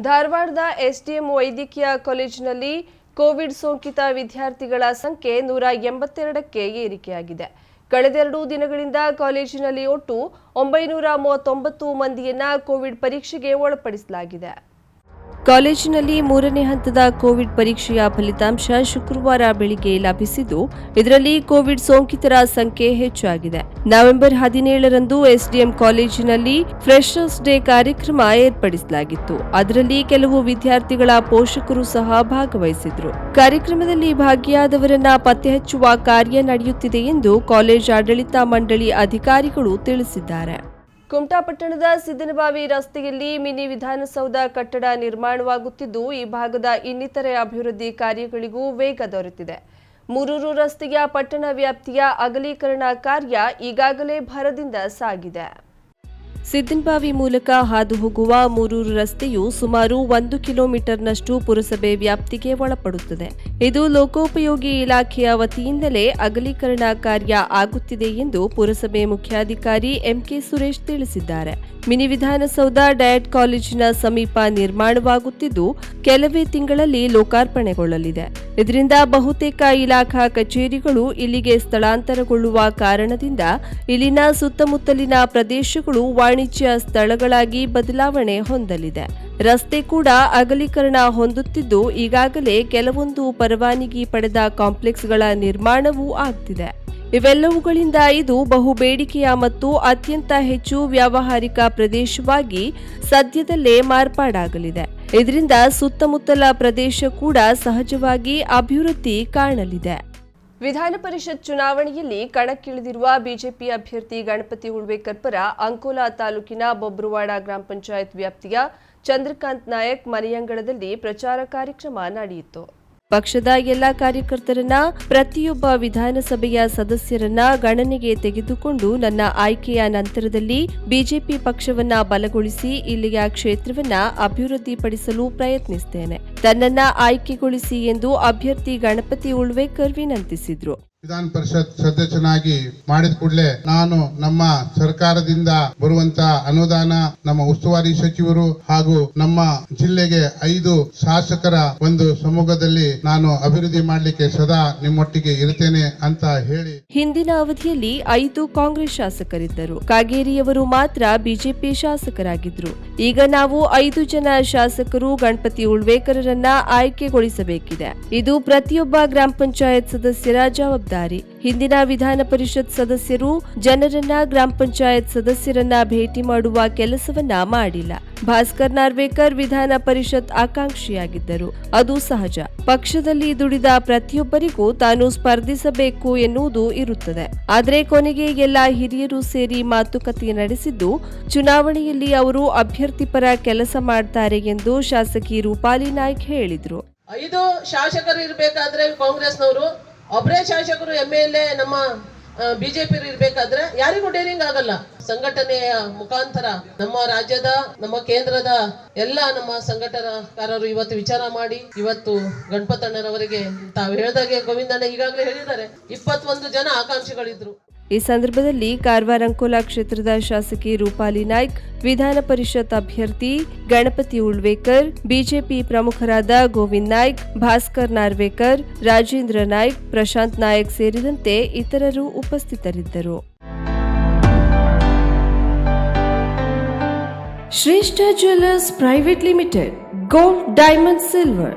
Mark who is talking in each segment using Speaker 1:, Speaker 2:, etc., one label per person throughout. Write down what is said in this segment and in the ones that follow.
Speaker 1: ಧಾರವಾಡದ ಎಸ್ಡಿಎಂ ವೈದ್ಯಕೀಯ ಕಾಲೇಜಿನಲ್ಲಿ ಕೋವಿಡ್ ಸೋಂಕಿತ ವಿದ್ಯಾರ್ಥಿಗಳ ಸಂಖ್ಯೆ ನೂರ ಎಂಬತ್ತೆರಡಕ್ಕೆ ಏರಿಕೆಯಾಗಿದೆ. ಕಳೆದೆರಡು ದಿನಗಳಿಂದ ಕಾಲೇಜಿನಲ್ಲಿ ಒಟ್ಟು ಒಂಬೈನೂರ ಮೂವತ್ತೊಂಬತ್ತು ಮಂದಿಯನ್ನ ಕೋವಿಡ್ ಪರೀಕ್ಷೆಗೆ ಒಳಪಡಿಸಲಾಗಿದೆ. ಕಾಲೇಜಿನಲ್ಲಿ ಮೂರನೇ ಹಂತದ ಕೋವಿಡ್ ಪರೀಕ್ಷೆಯ ಫಲಿತಾಂಶ ಶುಕ್ರವಾರ ಬೆಳಿಗ್ಗೆ ಲಭಿಸಿದ್ದು, ಇದರಲ್ಲಿ ಕೋವಿಡ್ ಸೋಂಕಿತರ ಸಂಖ್ಯೆ ಹೆಚ್ಚಾಗಿದೆ. ನವೆಂಬರ್ ಹದಿನೇಳರಂದು ಎಸ್ಡಿಎಂ ಕಾಲೇಜಿನಲ್ಲಿ ಫ್ರೆಶರ್ಸ್ ಡೇ ಕಾರ್ಯಕ್ರಮ ಏರ್ಪಡಿಸಲಾಗಿತ್ತು. ಅದರಲ್ಲಿ ಕೆಲವು ವಿದ್ಯಾರ್ಥಿಗಳ ಪೋಷಕರು ಸಹ ಭಾಗವಹಿಸಿದ್ರು. ಕಾರ್ಯಕ್ರಮದಲ್ಲಿ ಭಾಗಿಯಾದವರನ್ನ ಪತ್ತೆಹಚ್ಚುವ ಕಾರ್ಯ ನಡೆಯುತ್ತಿದೆ ಎಂದು ಕಾಲೇಜ್ ಆಡಳಿತ ಮಂಡಳಿ ಅಧಿಕಾರಿಗಳು ತಿಳಿಸಿದ್ದಾರೆ. ಕುಮಟಾ ಪಟ್ಟಣದ ಸಿದ್ದನಬಾವಿ ರಸ್ತೆಯಲ್ಲಿ ಮಿನಿ ವಿಧಾನಸೌಧ ಕಟ್ಟಡ ನಿರ್ಮಾಣವಾಗುತ್ತಿದ್ದು, ಈ ಭಾಗದ ಇನ್ನಿತರೆ ಅಭಿವೃದ್ಧಿ ಕಾರ್ಯಗಳಿಗೂ ವೇಗ ದೊರೆತಿದೆ. ಮೂರೂರು ರಸ್ತೆಯ ಪಟ್ಟಣ ವ್ಯಾಪ್ತಿಯ ಅಗಲೀಕರಣ ಕಾರ್ಯ ಈಗಾಗಲೇ ಭರದಿಂದ ಸಾಗಿದೆ. ಸಿದ್ದನಬಾವಿ ಮೂಲಕ ಹಾದು ಹೋಗುವ ಮೂರೂರು ರಸ್ತೆಯು ಸುಮಾರು ಒಂದು ಕಿಲೋಮೀಟರ್ನಷ್ಟು ಪುರಸಭೆ ವ್ಯಾಪ್ತಿಗೆ ಒಳಪಡುತ್ತದೆ. ಇದು ಲೋಕೋಪಯೋಗಿ ಇಲಾಖೆಯ ವತಿಯಿಂದಲೇ ಅಗಲೀಕರಣ ಕಾರ್ಯ ಆಗುತ್ತಿದೆ ಎಂದು ಪುರಸಭೆ ಮುಖ್ಯಾಧಿಕಾರಿ ಎಂಕೆ ಸುರೇಶ್ ತಿಳಿಸಿದ್ದಾರೆ. ಮಿನಿ ವಿಧಾನಸೌಧ ಡಯಟ್ ಕಾಲೇಜಿನ ಸಮೀಪ ನಿರ್ಮಾಣವಾಗುತ್ತಿದ್ದು, ಕೆಲವೇ ತಿಂಗಳಲ್ಲಿ ಲೋಕಾರ್ಪಣೆಗೊಳ್ಳಲಿದೆ. ಇದರಿಂದ ಬಹುತೇಕ ಇಲಾಖಾ ಕಚೇರಿಗಳು ಇಲ್ಲಿಗೆ ಸ್ಥಳಾಂತರಗೊಳ್ಳುವ ಕಾರಣದಿಂದ ಇಲ್ಲಿನ ಸುತ್ತಮುತ್ತಲಿನ ಪ್ರದೇಶಗಳು ವಾಣಿಜ್ಯ ಸ್ಥಳಗಳಾಗಿ ಬದಲಾವಣೆ ಹೊಂದಲಿದೆ. ರಸ್ತೆ ಕೂಡ ಅಗಲೀಕರಣ ಹೊಂದುತ್ತಿದ್ದು, ಈಗಾಗಲೇ ಕೆಲವೊಂದು ಪರವಾನಗಿ ಪಡೆದ ಕಾಂಪ್ಲೆಕ್ಸ್ಗಳ ನಿರ್ಮಾಣವೂ ಆಗ್ತಿದೆ. ಇವೆಲ್ಲವುಗಳಿಂದ ಇದು ಬಹು ಬೇಡಿಕೆಯ ಮತ್ತು ಅತ್ಯಂತ ಹೆಚ್ಚು ವ್ಯಾವಹಾರಿಕ ಪ್ರದೇಶವಾಗಿ ಸದ್ಯದಲ್ಲೇ ಮಾರ್ಪಾಡಾಗಲಿದೆ. ಇದರಿಂದ ಸುತ್ತಮುತ್ತಲ ಪ್ರದೇಶ ಕೂಡ ಸಹಜವಾಗಿ ಅಭಿವೃದ್ಧಿ ಕಾಣಲಿದೆ. ವಿಧಾನ ಪರಿಷತ್ ಚುನಾವಣೆಯಲ್ಲಿ ಕಣಕ್ಕಿಳಿದಿರುವ ಬಿಜೆಪಿ ಅಭ್ಯರ್ಥಿ ಗಣಪತಿ ಉಳ್ವೇಕರ್ ಪರ ಅಂಕೋಲಾ ತಾಲೂಕಿನ ಬೊಬ್ರುವಾಡ ಗ್ರಾಮ ಪಂಚಾಯತ್ ವ್ಯಾಪ್ತಿಯ ಚಂದ್ರಕಾಂತ್ ನಾಯಕ್ ಮನೆಯಂಗಳದಲ್ಲಿ ಪ್ರಚಾರ ಕಾರ್ಯಕ್ರಮ ನಡೆಯಿತು. ಪಕ್ಷದ ಎಲ್ಲ ಕಾರ್ಯಕರ್ತರನ್ನ, ಪ್ರತಿಯೊಬ್ಬ ವಿಧಾನಸಭೆಯ ಸದಸ್ಯರನ್ನ ಗಣನೆಗೆ ತೆಗೆದುಕೊಂಡು ನನ್ನ ಆಯ್ಕೆಯ ನಂತರದಲ್ಲಿ ಬಿಜೆಪಿ ಪಕ್ಷವನ್ನ ಬಲಗೊಳಿಸಿ ಇಲ್ಲಿಯ ಕ್ಷೇತ್ರವನ್ನ ಅಭಿವೃದ್ಧಿಪಡಿಸಲು ಪ್ರಯತ್ನಿಸುತ್ತೇನೆ ತನ್ನನ್ನ ಆಯ್ಕೆಗೊಳಿಸಿ ಎಂದು ಅಭ್ಯರ್ಥಿ ಗಣಪತಿ ಉಳ್ವೇಕರ್ ವಿನಂತಿಸಿದ್ರು.
Speaker 2: ವಿಧಾನ ಪರಿಷತ್ ಸದಸ್ಯನಾಗಿ ಮಾಡಿದ ಕೂಡಲೇ ನಾನು ನಮ್ಮ ಸರ್ಕಾರದಿಂದ ಬರುವಂತ ಅನುದಾನ, ನಮ್ಮ ಉಸ್ತುವಾರಿ ಸಚಿವರು ಹಾಗೂ ನಮ್ಮ ಜಿಲ್ಲೆಗೆ ಐದು ಶಾಸಕರ ಒಂದು ಸಮೂಹದಲ್ಲಿ ನಾನು ಅಭಿವೃದ್ಧಿ ಮಾಡಲಿಕ್ಕೆ ಸದಾ ನಿಮ್ಮೊಟ್ಟಿಗೆ ಇರುತ್ತೇನೆ ಅಂತ ಹೇಳಿ.
Speaker 1: ಹಿಂದಿನ ಅವಧಿಯಲ್ಲಿ ಐದು ಕಾಂಗ್ರೆಸ್ ಶಾಸಕರಿದ್ದರು. ಕಾಗೇರಿಯವರು ಮಾತ್ರ ಬಿಜೆಪಿ ಶಾಸಕರಾಗಿದ್ರು. ಈಗ ನಾವು ಐದು ಜನ ಶಾಸಕರು ಗಣಪತಿ ಉಳ್ವೇಕರರನ್ನ ಆಯ್ಕೆಗೊಳಿಸಬೇಕಿದೆ. ಇದು ಪ್ರತಿಯೊಬ್ಬ ಗ್ರಾಮ ಪಂಚಾಯತ್ ಸದಸ್ಯರ ಜವಾಬ್ದಾರಿ. ಹಿಂದಿನ ವಿಧಾನ ಪರಿಷತ್ ಸದಸ್ಯರು ಜನರನ್ನ ಗ್ರಾಮ ಪಂಚಾಯತ್ ಸದಸ್ಯರನ್ನ ಭೇಟಿ ಮಾಡುವ ಕೆಲಸವನ್ನ ಮಾಡಿಲ್ಲ. ಭಾಸ್ಕರ್ ನಾರ್ವೇಕರ್ ವಿಧಾನ ಪರಿಷತ್ ಆಕಾಂಕ್ಷಿಯಾಗಿದ್ದರು. ಅದು ಸಹಜ. ಪಕ್ಷದಲ್ಲಿ ದುಡಿದ ಪ್ರತಿಯೊಬ್ಬರಿಗೂ ತಾನು ಸ್ಪರ್ಧಿಸಬೇಕು ಎನ್ನುವುದು ಇರುತ್ತದೆ. ಆದರೆ ಕೊನೆಗೆ ಎಲ್ಲ ಹಿರಿಯರು ಸೇರಿ ಮಾತುಕತೆ ನಡೆಸಿದ್ದು, ಚುನಾವಣೆಯಲ್ಲಿ ಅವರು ಅಭ್ಯರ್ಥಿ ಪರ ಕೆಲಸ ಮಾಡ್ತಾರೆ ಎಂದು ಶಾಸಕಿ ರೂಪಾಲಿ ನಾಯ್ಕ್ ಹೇಳಿದ್ರು.
Speaker 3: ಐದು ಶಾಸಕರು ಇರಬೇಕಾದ್ರೆ ಕಾಂಗ್ರೆಸ್ನವರು ಒಬ್ಬರೇ ಶಾಸಕರು ಎಂ ಎಲ್ ಎ, ನಮ್ಮ ಬಿಜೆಪಿ ಇರ್ಬೇಕಾದ್ರೆ ಯಾರಿಗೂ ಡೇರಿಂಗ್ ಆಗಲ್ಲ. ಸಂಘಟನೆಯ ಮುಖಾಂತರ ನಮ್ಮ ರಾಜ್ಯದ, ನಮ್ಮ ಕೇಂದ್ರದ ಎಲ್ಲ ನಮ್ಮ ಸಂಘಟನಾಕಾರರು ಇವತ್ತು ವಿಚಾರ ಮಾಡಿ, ಇವತ್ತು ಗಣಪತಣ್ಣನವರಿಗೆ ತಾವು ಹೇಳ್ದಾಗೆ ಗೋವಿಂದಣ್ಣ ಈಗಾಗಲೇ ಹೇಳಿದ್ದಾರೆ. ಇಪ್ಪತ್ತೊಂದು ಜನ ಆಕಾಂಕ್ಷಿಗಳಿದ್ರು.
Speaker 1: ಈ ಸಂದರ್ಭದಲ್ಲಿ ಕಾರವಾರ ಅಂಕೋಲಾ ಕ್ಷೇತ್ರದ ಶಾಸಕಿ ರೂಪಾಲಿ ನಾಯ್ಕ್, ವಿಧಾನ ಪರಿಷತ್ ಅಭ್ಯರ್ಥಿ ಗಣಪತಿ ಉಳ್ವೇಕರ್, ಬಿಜೆಪಿ ಪ್ರಮುಖರಾದ ಗೋವಿಂದ್ ನಾಯ್ಕ್, ಭಾಸ್ಕರ್ ನಾರ್ವೇಕರ್, ರಾಜೇಂದ್ರ ನಾಯ್ಕ್, ಪ್ರಶಾಂತ್ ನಾಯಕ್ ಸೇರಿದಂತೆ ಇತರರು ಉಪಸ್ಥಿತರಿದ್ದರು. Shreshtha jewellers private limited, gold, diamond, silver.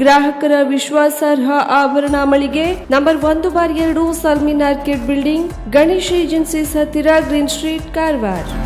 Speaker 1: ಗ್ರಾಹಕರ ವಿಶ್ವಾಸಾರ್ಹ ಆಭರಣ ಮಳಿಗೆ ನಂಬರ್ ಒಂದು ಬಾರ್ ಎರಡು ಸಲ್ಮಿನ್ ಆರ್ಕಿಡ್ ಬಿಲ್ಡಿಂಗ್ ಗಣೇಶ್ ಏಜೆನ್ಸೀಸ್ ಹತ್ತಿರ ಗ್ರೀನ್ ಸ್ಟ್ರೀಟ್ ಕಾರವಾರ.